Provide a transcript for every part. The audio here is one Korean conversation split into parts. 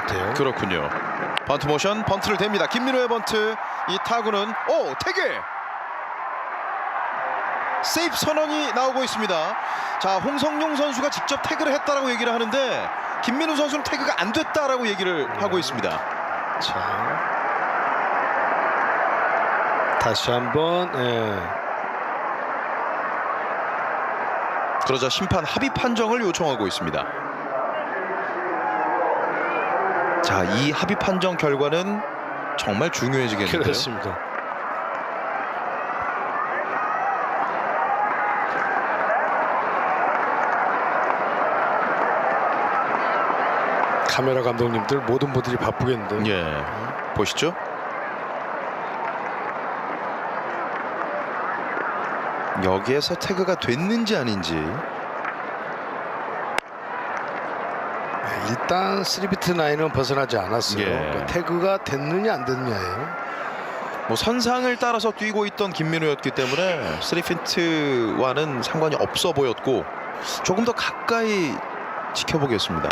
같아요. 그렇군요. 번트 모션 번트를 댑니다. 김민호의 번트 이 타구는 오 태그 세이프 선언이 나오고 있습니다. 자 홍성용 선수가 직접 태그를 했다라고 얘기를 하는데 김민호 선수는 태그가 안 됐다라고 얘기를 하고 있습니다. 자, 다시 한번 예. 그러자 심판 합의 판정을 요청하고 있습니다. 자, 이 합의 판정 결과는 정말 중요해지겠는데요. 그렇습니다. 카메라 감독님들 모든 분들이 바쁘겠는데. 예, 보시죠. 여기에서 태그가 됐는지 아닌지 일단 3비트 라인은 벗어나지 않았어요. 예. 그러니까 태그가 됐느냐 안 됐느냐예요. 뭐 선상을 따라서 뛰고 있던 김민우였기 때문에 3핀트와는 상관이 없어 보였고 조금 더 가까이 지켜보겠습니다.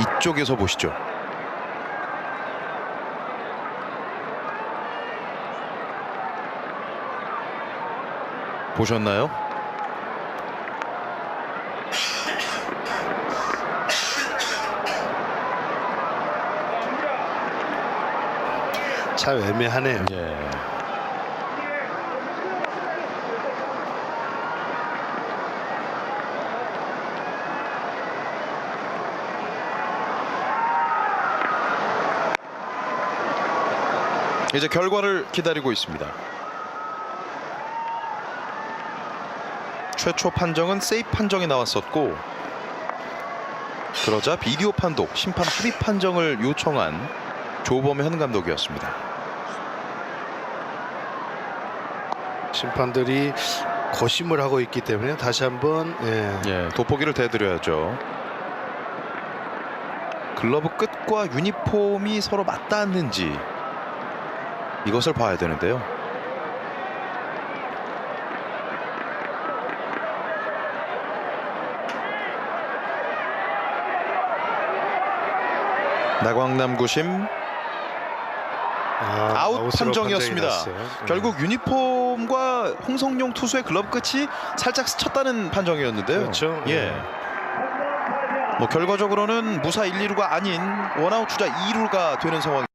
이쪽에서 보시죠. 보셨나요? 참 애매하네요. 예. 이제 결과를 기다리고 있습니다. 최초 판정은 세이프 판정이 나왔었고 그러자 비디오 판독 심판 합의 판정을 요청한 조범현 감독이었습니다. 심판들이 고심을 하고 있기 때문에 다시 한번 예. 예, 돋보기를 대드려야죠. 글러브 끝과 유니폼이 서로 맞닿았는지 이것을 봐야 되는데요. 나광남 구심 아, 아웃 판정이었습니다. 예. 결국 유니폼과 홍성용 투수의 글러브 끝이 살짝 스쳤다는 판정이었는데요. 그렇죠. 예. 뭐 결과적으로는 무사 1, 2루가 아닌 원아웃 주자 2루가 되는 상황.